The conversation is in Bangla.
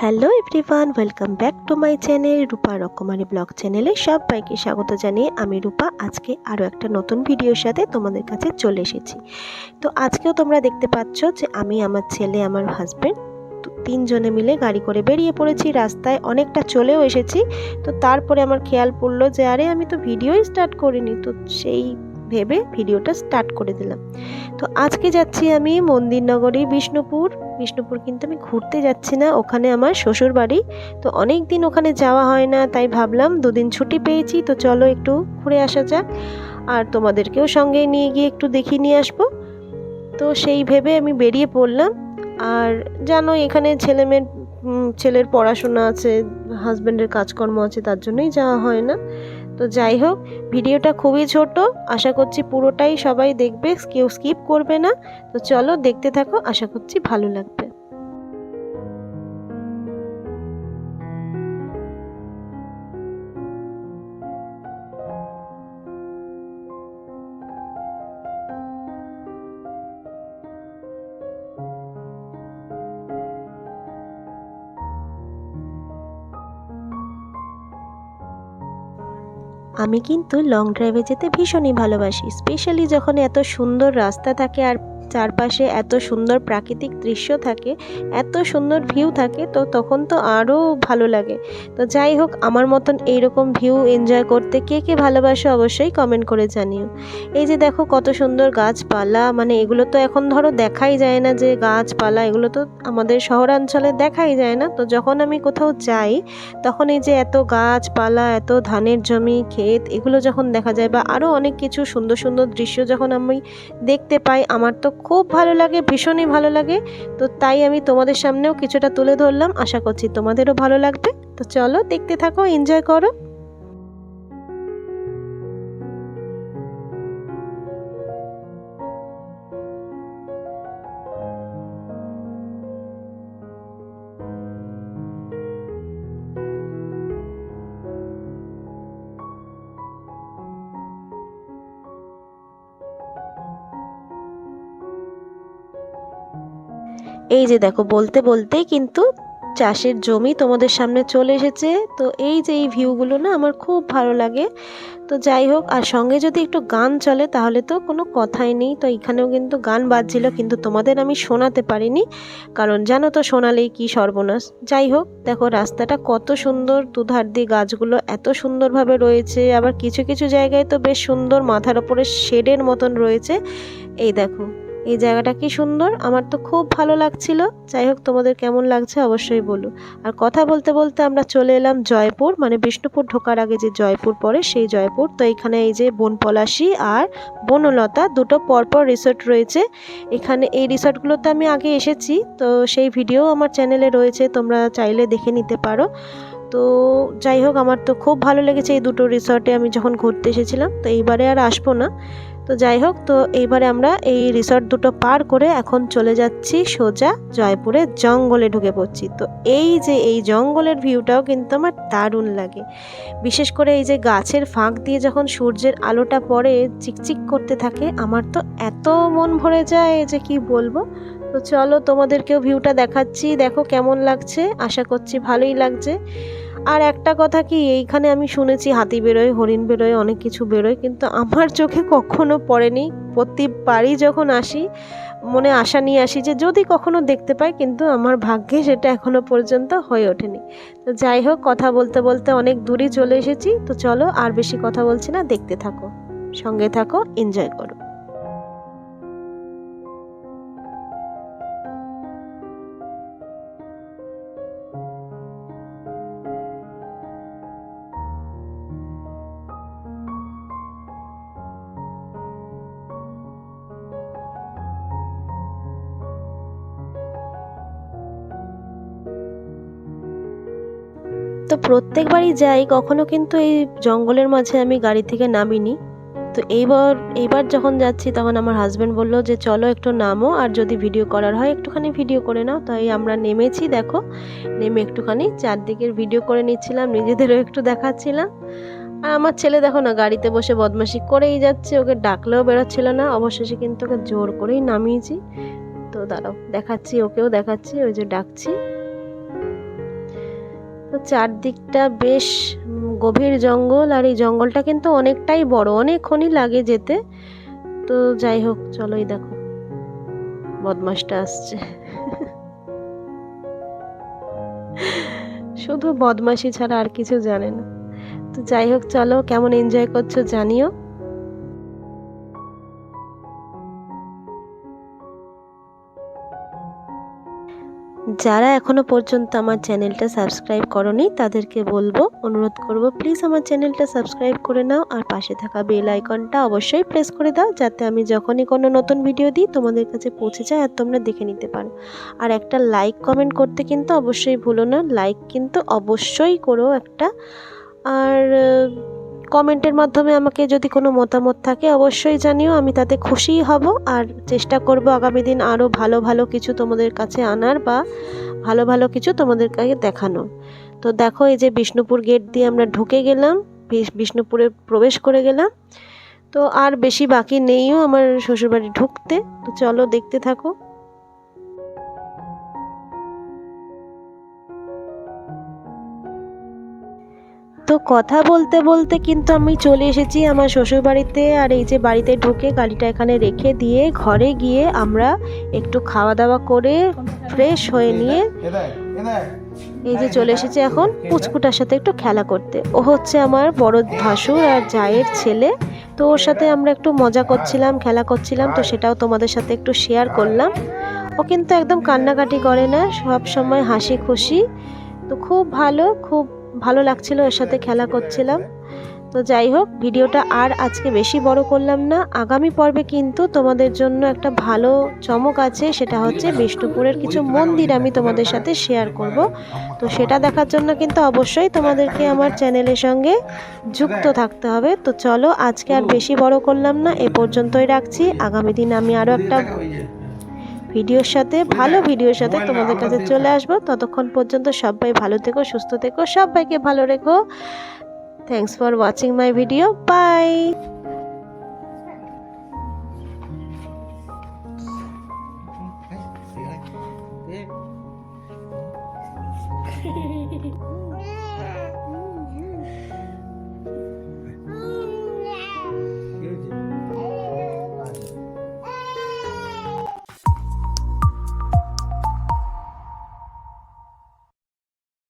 Hello everyone welcome back to my channel Rupa Rokomari blog চ্যানেলে সবাইকে স্বাগত জানিয়ে আমি রূপা। আজকে আরও একটা নতুন ভিডিওর সাথে তোমাদের কাছে চলে এসেছি। তো আজকেও তোমরা দেখতে পাচ্ছ যে আমি, আমার ছেলে, আমার হাজব্যান্ড তিনজনে মিলে গাড়ি করে বেরিয়ে পড়েছি। রাস্তায় অনেকটা চলেও এসেছি। তো তারপরে আমার খেয়াল পড়ল যে, আরে আমি তো ভিডিওই স্টার্ট করিনি। তো সেই ভেবে ভিডিওটা স্টার্ট করে দিলাম। তো আজকে যাচ্ছি আমি মন্দিরনগরী, বিষ্ণুপুর। বিষ্ণুপুর কিন্তু আমি ঘুরতে যাচ্ছি না, ওখানে আমার শ্বশুর বাড়ি তো অনেক দিন ওখানে যাওয়া হয় না, তাই ভাবলাম দুদিন ছুটি পেয়েছি, তো চলো একটু ঘুরে আসা যাক। আর তোমাদেরকেও সঙ্গে নিয়ে গিয়ে একটু দেখিয়ে নিয়ে আসব। তো সেই ভেবে আমি বেরিয়ে পড়লাম। আর জানো, এখানে ছেলে মেয়ের ছেলের পড়াশোনা আছে হাজব্যান্ডের কাজকর্ম আছে, তার জন্যই যাওয়া হয় না। তো যাই হোক, ভিডিওটা খুবই ছোট। আশা করছি পুরোটাই সবাই দেখবে, কেউ স্কিপ করবে না। তো চলো দেখতে থাকো, আশা করছি ভালো লাগবে। আমি কিন্তু লং ড্রাইভে যেতে ভীষণই ভালোবাসি স্পেশালি যখন এত সুন্দর রাস্তা থাকে আর চারপাশে এত সুন্দর প্রাকৃতিক দৃশ্য থাকে, এত সুন্দর ভিউ থাকে, তো তখন তো আরও ভালো লাগে। তো যাই হোক, আমার মতন এইরকম ভিউ এনজয় করতে কে কে ভালোবাসো অবশ্যই কমেন্ট করে জানিও। এই যে দেখো কত সুন্দর গাছপালা মানে এগুলো তো এখন ধরো দেখাই যায় না যে গাছপালা, এগুলো তো আমাদের শহরাঞ্চলে দেখাই যায় না। তো যখন আমি কোথাও যাই, তখন এই যে এত গাছপালা, এত ধানের জমি, ক্ষেত, এগুলো যখন দেখা যায় বা আরও অনেক কিছু সুন্দর সুন্দর দৃশ্য যখন আমি দেখতে পাই, আমার তো খুব ভালো লাগে, ভীষণই ভালো লাগে। তো তাই আমি তোমাদের সামনেও কিছুটা তুলে ধরলাম। আশা করছি তোমাদেরও ভালো লাগবে। তো চলো দেখতে থাকো এনজয় করো। এই যে দেখো, বলতে বলতেই কিন্তু চাষের জমি তোমাদের সামনে চলে এসেছে। তো এই যে এই ভিউগুলো না আমার খুব ভালো লাগে। তো যাই হোক, আর সঙ্গে যদি একটু গান চলে তাহলে তো কোনো কথাই নেই। তো এখানেও কিন্তু গান বাজছিল, কিন্তু তোমাদের আমি শোনাতে পারিনি। কারণ জানো তো শোনালেই কি সর্বনাশ। যাই হোক, দেখো রাস্তাটা কত সুন্দর, দুধার দিয়ে গাছগুলো এত সুন্দরভাবে রয়েছে। আবার কিছু কিছু জায়গায় তো বেশ সুন্দর মাথার ওপরে শেডের মতন রয়েছে। এই দেখো এই জায়গাটা কি সুন্দর? আমার তো খুব ভালো লাগছিল। যাই হোক, তোমাদের কেমন লাগছে অবশ্যই বলো। আর কথা বলতে বলতে আমরা চলে এলাম জয়পুর। মানে বিষ্ণুপুর ঢোকার আগে যে জয়পুর পড়ে, সেই জয়পুর। তো এখানে এই যে বনপলাশি আর বনলতা দুটো পরপর রিসোর্ট রয়েছে। এখানে এই রিসোর্টগুলোতে আমি আগে এসেছি। তো সেই ভিডিও আমার চ্যানেলে রয়েছে, তোমরা চাইলে দেখে নিতে পারো। তো যাই হোক, আমার তো খুব ভালো লেগেছে এই দুটো রিসর্টে আমি যখন ঘুরতে এসেছিলাম। তো এইবারে আর আসব না। তো যাই হোক, তো এইবারে আমরা এই রিসর্ট দুটো পার করে এখন চলে যাচ্ছি সোজা জয়পুরের জঙ্গলে ঢুকে পড়ছি। তো এই যে এই জঙ্গলের ভিউটাও কিন্তু আমার দারুণ লাগে। বিশেষ করে এই যে গাছের ফাঁক দিয়ে যখন সূর্যের আলোটা পড়ে, চিকচিক করতে থাকে, আমার তো এত মন ভরে যায় যে কি বলব। তো চলো তোমাদেরকেও ভিউটা দেখাচ্ছি, দেখো কেমন লাগছে, আশা করছি ভালোই লাগছে। আর একটা কথা কি, এইখানে আমি শুনেছি হাতি বেরোয়, হরিণ বেরোয়, অনেক কিছু বেরোয়, কিন্তু আমার চোখে কখনো পড়েনি। প্রতিবারই যখন আসি, মনে আশা নিয়ে আসি যে যদি কখনো দেখতে পাই, কিন্তু আমার ভাগ্যে সেটা এখনও পর্যন্ত হয়ে ওঠেনি। তো যাই হোক, কথা বলতে বলতে অনেক দূরই চলে এসেছি। তো চলো আর বেশি কথা বলছি না, দেখতে থাকো। সঙ্গে থাকো, এনজয় করো। তো প্রত্যেকবারই যাই, কখনো কিন্তু এই জঙ্গলের মাঝে আমি গাড়ি থেকে নামিনি। তো এইবার এইবার যখন যাচ্ছি তখন আমার হাজব্যান্ড বলল যে, চলো একটু নামো আর যদি ভিডিও করার হয় একটুখানি ভিডিও করে নাও। তাই আমরা নেমেছি, দেখো। নেমে একটুখানি চারদিকের ভিডিও করে নিচ্ছিলাম, নিজেদেরও একটু দেখাচ্ছিলাম। আর আমার ছেলে দেখো না, গাড়িতে বসে বদমাশি করেই যাচ্ছে, ওকে ডাকলেও বেরোচ্ছিল না। অবশেষে কিন্তু ওকে জোর করেই নামিয়েছি। তো দাঁড়াও, দেখাচ্ছি, ওকেও দেখাচ্ছি, ওই যে ডাকছি। তো চারদিকটা বেশ গভীর জঙ্গল আর এই জঙ্গলটা কিন্তু অনেকটাই বড়, অনেকক্ষণই লাগে যেতে। তো যাই হোক চলোই দেখো। বদমাসটা আসছে। শুধু বদমাশি ছাড়া আর কিছু জানে না। তো যাই হোক, চলো কেমন এনজয় করছ জানিও। যারা এখনও পর্যন্ত আমার চ্যানেলটা সাবস্ক্রাইব করনি, তাদেরকে বলব, অনুরোধ করব প্লিজ আমার চ্যানেলটা সাবস্ক্রাইব করে নাও আর পাশে থাকা বেল আইকনটা অবশ্যই প্রেস করে দাও, যাতে আমি যখনই কোনো নতুন ভিডিও দিই, তোমাদের কাছে পৌঁছে যায় আর তোমরা দেখে নিতে পারো। আর একটা লাইক কমেন্ট করতে কিন্তু অবশ্যই ভুলো না লাইক কিন্তু অবশ্যই করো একটা। আর কমেন্টের মাধ্যমে আমাকে যদি কোনো মতামত থাকে অবশ্যই জানিও, আমি তাতে খুশিই হব। আর চেষ্টা করব আগামী দিন আরও ভালো ভালো কিছু তোমাদের কাছে আনার বা ভালো ভালো কিছু তোমাদের কাছে দেখানোর। তো দেখো, এই যে বিষ্ণুপুর গেট দিয়ে আমরা ঢুকে গেলাম বিষ- বিষ্ণুপুরে প্রবেশ করে গেলাম। তো আর বেশি বাকি নেইও আমার শ্বশুরবাড়ি ঢুকতে। তো চলো দেখতে থাকো। তো কথা বলতে বলতে কিন্তু আমি চলে এসেছি আমার শ্বশুর বাড়িতে আর এই যে বাড়িতে ঢুকে গাড়িটা এখানে রেখে দিয়ে ঘরে গিয়ে আমরা একটু খাওয়া দাওয়া করে ফ্রেশ হয়ে নিয়ে এই যে চলে এসেছি এখন পুচকুটার সাথে একটু খেলা করতে। ও হচ্ছে আমার বড় ভাসুর আর জায়ের ছেলে। তো ওর সাথে আমরা একটু মজা করছিলাম, খেলা করছিলাম, তো সেটাও তোমাদের সাথে একটু শেয়ার করলাম। ও কিন্তু একদম কান্নাকাটি করে না, সব সময় হাসি খুশি। তো খুব ভালো, খুব ভালো লাগছিল, এর সাথে খেলা করছিলাম। তো যাই হোক, ভিডিওটা আর আজকে বেশি বড় করলাম না। আগামী পর্বে কিন্তু তোমাদের জন্য একটা ভালো চমক আছে, সেটা হচ্ছে বিষ্ণুপুরের কিছু মন্দির আমি তোমাদের সাথে শেয়ার করব। তো সেটা দেখার জন্য কিন্তু অবশ্যই তোমাদেরকে আমার চ্যানেলের সঙ্গে যুক্ত থাকতে হবে। তো চলো, আজকে আর বেশি বড় করলাম না, এ পর্যন্তই রাখছি। আগামী দিন আমি আরও একটা ভিডিওর সাথে ভালো ভিডিওর সাথে তোমাদের কাছে চলে আসব। ততক্ষণ পর্যন্ত সবাই ভালো থেকো সুস্থ থেকো সবাইকে ভালো রেখো। Thanks for watching my video bye.